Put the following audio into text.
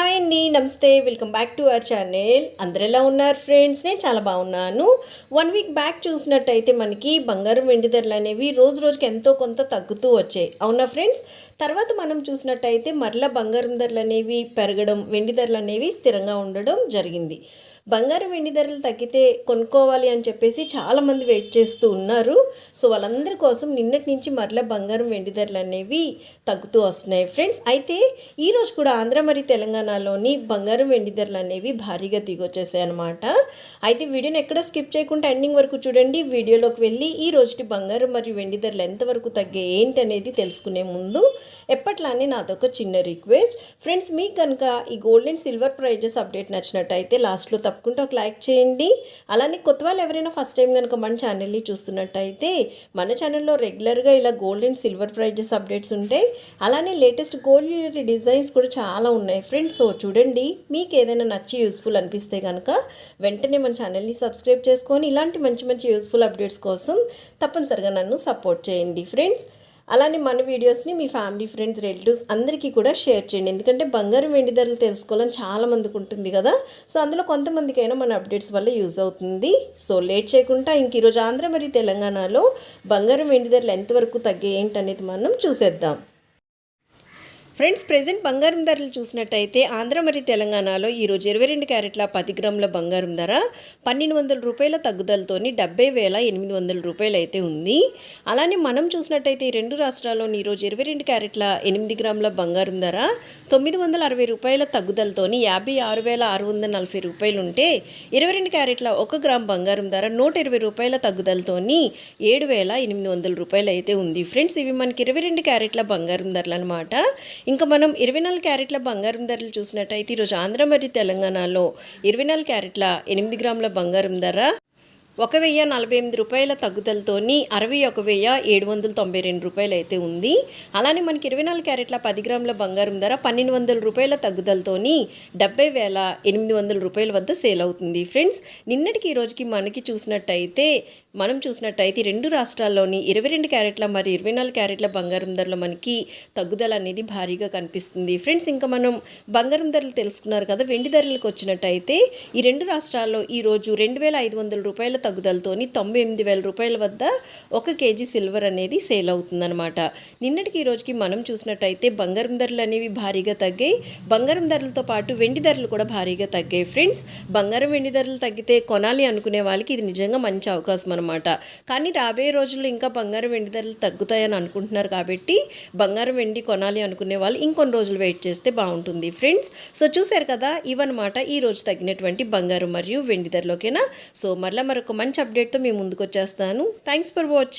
hi అండి నమస్తే welcome back to our channel. అందరు ఎలా ఉన్నారు ఫ్రెండ్స్? నేను చాలా బాగున్నాను. వన్ వీక్ బ్యాక్ చూసినట్టయితే మనకి బంగారం వెండి ధరలు అనేవి రోజు రోజుకి ఎంతో కొంత తగ్గుతూ వచ్చాయి. అవునా ఫ్రెండ్స్? తర్వాత మనం చూసినట్టయితే మరలా బంగారం ధరలు అనేవి పెరగడం వెండి ధరలు అనేవి స్థిరంగా ఉండడం జరిగింది. బంగారం వెండి ధరలు తగ్గితే కొనుక్కోవాలి అని చెప్పేసి చాలామంది వెయిట్ చేస్తూ ఉన్నారు. సో వాళ్ళందరి కోసం నిన్నటి నుంచి మరలా బంగారం వెండి ధరలు అనేవి తగ్గుతూ వస్తున్నాయి ఫ్రెండ్స్. అయితే ఈరోజు కూడా ఆంధ్ర మరియు తెలంగాణలోని బంగారం వెండి ధరలు అనేవి భారీగా దిగొచ్చేసాయి అనమాట అయితే వీడియోని ఎక్కడ స్కిప్ చేయకుండా ఎండింగ్ వరకు చూడండి. వీడియోలోకి వెళ్ళి ఈ రోజుటి బంగారం మరియు వెండి ధరలు ఎంతవరకు తగ్గే ఏంటి అనేది తెలుసుకునే ముందు ఎప్పట్లానే నాదొక చిన్న రిక్వెస్ట్. ఫ్రెండ్స్ మీకు కనుక ఈ gold and silver prices update నచ్చినట్టయితే లాస్ట్లో తప్పకుండా ఒక లైక్ చేయండి. అలానే కొత్త వాళ్ళు ఎవరైనా ఫస్ట్ టైం కనుక మన ఛానల్ని చూస్తున్నట్టయితే మన ఛానల్లో రెగ్యులర్గా ఇలా gold and silver prices updates ఉంటాయి. అలానే లేటెస్ట్ గోల్డ్ డిజైన్స్ కూడా చాలా ఉన్నాయి. ఫ్రెండ్స్ సో చూడండి మీకు ఏదైనా నచ్చి యూస్ఫుల్ అనిపిస్తే కనుక వెంటనే మన ఛానల్ని సబ్స్క్రైబ్ చేసుకొని ఇలాంటి మంచి మంచి యూస్ఫుల్ అప్డేట్స్ కోసం తప్పనిసరిగా నన్ను సపోర్ట్ చేయండి ఫ్రెండ్స్ అలానే మన వీడియోస్ని మీ ఫ్యామిలీ ఫ్రెండ్స్ రిలేటివ్స్ అందరికీ కూడా షేర్ చేయండి. ఎందుకంటే బంగారం వెండి ధరలు తెలుసుకోవాలని చాలా మందికి ఉంటుంది కదా. సో అందులో కొంతమందికైనా మన అప్డేట్స్ వల్ల యూజ్ అవుతుంది. సో లేట్ చేయకుండా ఇంక ఈరోజు ఆంధ్ర మరియు తెలంగాణలో బంగారం వెండి ధరలు ఎంతవరకు తగ్గాయి ఏంటనేది మనం చూసేద్దాం. ఫ్రెండ్స్ ప్రజెంట్ బంగారం ధరలు చూసినట్టయితే ఆంధ్ర మరియు తెలంగాణలో ఈరోజు ఇరవై రెండు క్యారెట్ల పది గ్రాముల బంగారం ధర పన్నెండు వందల రూపాయల తగ్గుదలతోని డెబ్బై వేల ఎనిమిది వందల రూపాయలు అయితే ఉంది. అలానే మనం చూసినట్టయితే ఈ రెండు రాష్ట్రాల్లోని ఈరోజు ఇరవై రెండు క్యారెట్ల ఎనిమిది గ్రాముల బంగారం ధర తొమ్మిది వందల అరవై రూపాయల తగ్గుదలతోని యాభై ఆరు వేల ఆరు వందల నలభై రూపాయలు ఉంటే ఇరవై రెండు క్యారెట్ల ఒక గ్రామ్ బంగారం ధర నూట ఇరవై రూపాయల తగ్గుదలతోని ఏడు వేల ఎనిమిది వందల రూపాయలు అయితే ఉంది. ఫ్రెండ్స్ ఇవి మనకి ఇరవై రెండు క్యారెట్ల బంగారం ధరలు అనమాట ఇంకా మనం ఇరవై నాలుగు క్యారెట్ల బంగారం ధరలు చూసినట్టయితే ఈరోజు ఆంధ్ర మరియు తెలంగాణలో ఇరవై నాలుగు క్యారెట్ల ఎనిమిది గ్రాముల బంగారం ధర ఒక వెయ్యి నలభై ఎనిమిది రూపాయల తగ్గుదలతోని అరవై ఒక వెయ్యి ఏడు వందల తొంభై రెండు రూపాయలు అయితే ఉంది. అలానే మనకి ఇరవై నాలుగు క్యారెట్ల పది గ్రాముల బంగారం ధర పన్నెండు వందల రూపాయల తగ్గుదలతోని డెబ్బై వేల ఎనిమిది వందల రూపాయల వద్ద సేల్ అవుతుంది. ఫ్రెండ్స్ నిన్నటికి ఈ రోజుకి మనకి చూసినట్టయితే మనం చూసినట్టయితే రెండు రాష్ట్రాల్లోని ఇరవై రెండు క్యారెట్ల మరి ఇరవై నాలుగు క్యారెట్ల బంగారం ధరలు మనకి తగ్గుదల అనేది భారీగా కనిపిస్తుంది. ఫ్రెండ్స్ ఇంకా మనం బంగారం ధరలు తెలుసుకున్నారు కదా వెండి ధరలకు వచ్చినట్టయితే ఈ రెండు రాష్ట్రాల్లో ఈరోజు రెండు వేల ఐదు వందల రూపాయల తగ్గుదలతోని తొంభై ఎనిమిది వేల రూపాయల వద్ద ఒక కేజీ సిల్వర్ అనేది సేల్ అవుతుందన్నమాట. నిన్నటికి ఈ రోజుకి మనం చూసినట్టయితే బంగారం ధరలు అనేవి భారీగా తగ్గాయి. బంగారం ధరలతో పాటు వెండి ధరలు కూడా భారీగా తగ్గాయి. ఫ్రెండ్స్ బంగారం వెండి ధరలు తగ్గితే కొనాలి అనుకునే వాళ్ళకి ఇది నిజంగా మంచి అవకాశం అనమాట కానీ రాబోయే రోజుల్లో ఇంకా బంగారం వెండి ధరలు తగ్గుతాయని అనుకుంటున్నారు కాబట్టి బంగారం వెండి కొనాలి అనుకునే వాళ్ళు ఇంకొన్ని రోజులు వెయిట్ చేస్తే బాగుంటుంది. ఫ్రెండ్స్ సో చూశారు కదా ఇవన్నమాట ఈ రోజు తగ్గినటువంటి బంగారం మరియు వెండి ధరలోకేనా సో మరలా మరొక మంచి అప్డేట్తో మేము ముందుకు వచ్చేస్తాను థ్యాంక్స్ ఫర్ వాచింగ్